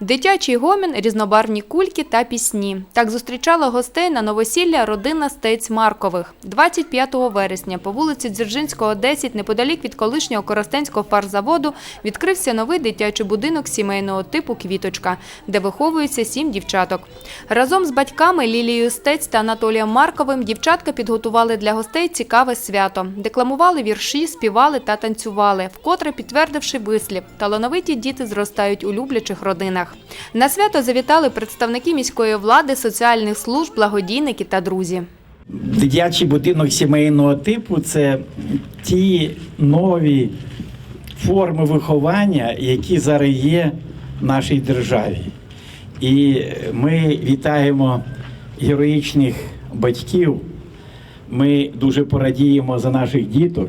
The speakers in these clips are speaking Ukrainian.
Дитячий гомін, різнобарвні кульки та пісні. Так зустрічала гостей на новосілля родина Стець Маркових. 25 вересня по вулиці Дзержинського, 10, неподалік від колишнього Коростенського фарзаводу, відкрився новий дитячий будинок сімейного типу «Квіточка», де виховується сім дівчаток. Разом з батьками Лілією Стець та Анатолієм Марковим дівчатка підготували для гостей цікаве свято. Декламували вірші, співали та танцювали, вкотре підтвердивши вислів – талановиті діти зростають у люблячих родинах. На свято завітали представники міської влади, соціальних служб, благодійники та друзі. Дитячий будинок сімейного типу це ті нові форми виховання, які зараз є в нашій державі. І ми вітаємо героїчних батьків. Ми дуже порадіємо за наших діток,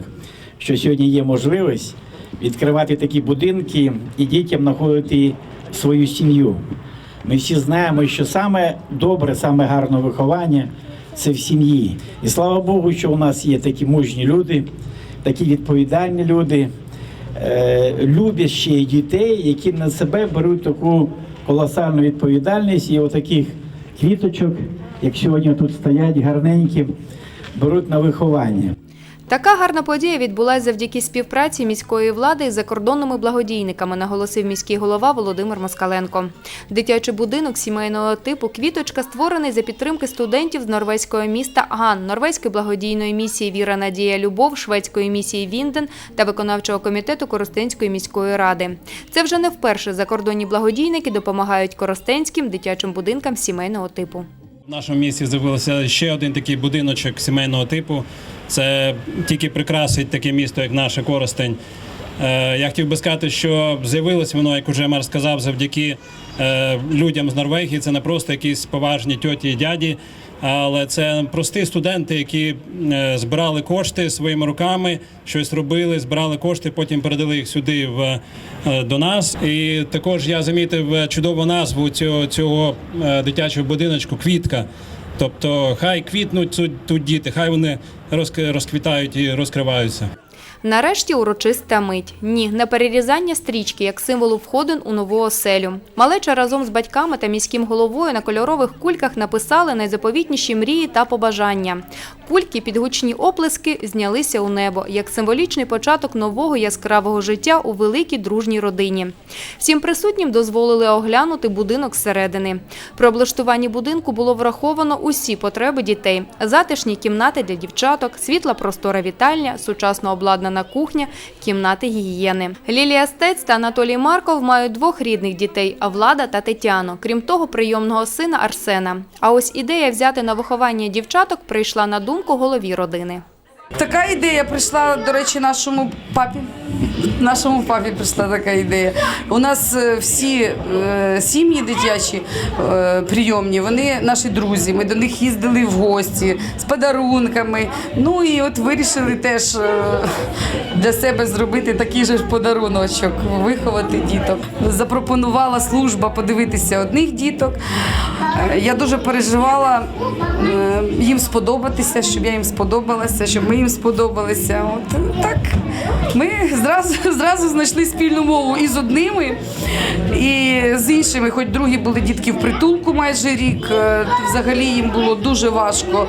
що сьогодні є можливість відкривати такі будинки і дітям знаходити свою сім'ю. Ми всі знаємо, що саме добре, саме гарне виховання це в сім'ї. І слава Богу, що у нас є такі мужні люди, такі відповідальні люди, е, люблячі дітей, які на себе беруть таку колосальну відповідальність і отаких квіточок, як сьогодні тут стоять, гарненькі, беруть на виховання. Така гарна подія відбулася завдяки співпраці міської влади із закордонними благодійниками, наголосив міський голова Володимир Москаленко. Дитячий будинок сімейного типу «Квіточка» створений за підтримки студентів з норвезького міста Ган, норвезької благодійної місії Віра Надія Любов, шведської місії Вінден та виконавчого комітету Коростенської міської ради. Це вже не вперше закордонні благодійники допомагають коростенським дитячим будинкам сімейного типу. В нашому місті з'явився ще один такий будиночок сімейного типу. Це тільки прикрасить таке місто, як наше Коростень. Е, Я хотів би сказати, що з'явилось воно, як уже мер сказав, завдяки е, людям з Норвегії. Це не просто якісь поважні тьоті і дяді, але це прості студенти, які е, збирали кошти своїми руками, щось робили, збирали кошти, потім передали їх сюди в, е, до нас. І також я замітив е, чудову назву цього, цього дитячого будиночку Квітка. Тобто, хай квітнуть тут, діти, хай вони розк- розквітають і розкриваються. Нарешті урочиста мить. Ні, не перерізання стрічки як символу входин у нову оселю. Малеча разом з батьками та міським головою на кольорових кульках написали найзаповітніші мрії та побажання. Кульки під гучні оплески знялися у небо як символічний початок нового яскравого життя у великій дружній родині. Всім присутнім дозволили оглянути будинок зсередини. При облаштуванні будинку було враховано усі потреби дітей: затишні кімнати для дівчаток, світла простора вітальня, сучасно обладнана кухня, кімнати гігієни. Лілія Стець та Анатолій Марков мають двох рідних дітей – Влада та Тетяну. Крім того, прийомного сина Арсена. А ось ідея взяти на виховання дівчаток прийшла на думку голові родини. Така ідея прийшла, до речі, нашому папі. Нашому папі прийшла така ідея. У нас е, всі е, сім'ї дитячі е, прийомні, вони наші друзі. Ми до них їздили в гості з подарунками. Ну і от вирішили теж е, для себе зробити такий же ж подаруночок, виховати діток. Запропонувала служба подивитися одних діток. Е, Я дуже переживала е, їм сподобатися, щоб я їм сподобалася, щоб ми їм сподобалися. От так ми зразу, зразу знайшли спільну мову і з одними, і з іншими. Хоч другі були дітки в притулку майже рік. е, Взагалі їм було дуже важко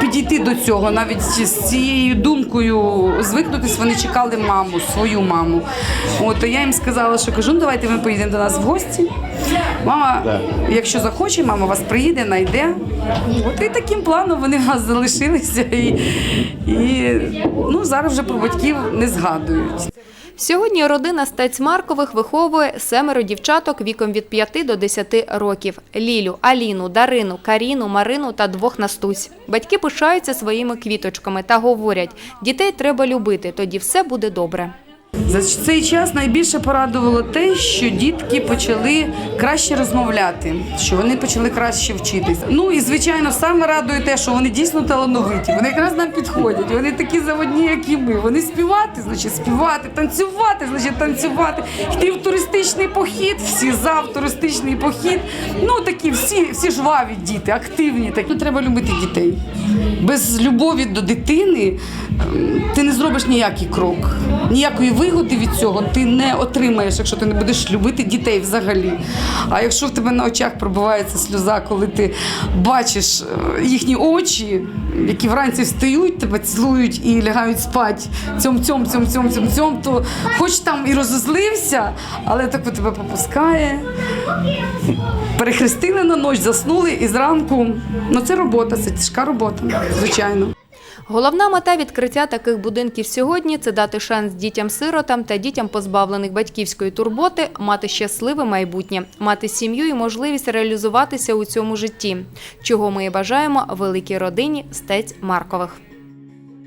підійти до цього. Навіть з цією думкою звикнутись, вони чекали маму, свою маму. От я їм сказала, що кажу, ну давайте ми поїдемо до нас в гості. Мама, якщо захоче, мама вас приїде, найде. От і таким планом вони в нас залишилися. І, і ну, зараз вже про батьків не згадують. Сьогодні родина Стець Маркових виховує семеро дівчаток віком від 5 до 10 років. Лілю, Аліну, Дарину, Каріну, Марину та двох Настусь. Батьки пишаються своїми квіточками та говорять, дітей треба любити, тоді все буде добре. За цей час найбільше порадувало те, що дітки почали краще розмовляти, що вони почали краще вчитися. Ну і звичайно, саме радує те, що вони дійсно талановиті. Вони якраз нам підходять. Вони такі заводні, як і ми. Вони співати, значить співати, танцювати, значить танцювати. Йти в туристичний похід, всі за в туристичний похід. Ну такі всі, всі жваві діти, активні. Такі Ну, треба любити дітей. Без любові до дитини ем, ти не зробиш ніякий крок, ніякої вигоди від цього ти не отримаєш, якщо ти не будеш любити дітей взагалі. А якщо в тебе на очах пробивається сльоза, коли ти бачиш е, їхні очі, які вранці встають, тебе цілують і лягають спати цьом, цьом, цьом, цьом, цьом, цьом, то хоч там і розозлився, але так тебе попускає. Перехрестили на ніч, заснули і зранку. Ну це робота, це тяжка робота, звичайно. Головна мета відкриття таких будинків сьогодні це дати шанс дітям-сиротам та дітям, позбавлених батьківської турботи, мати щасливе майбутнє, мати сім'ю і можливість реалізуватися у цьому житті, чого ми і бажаємо великій родині стець Маркових.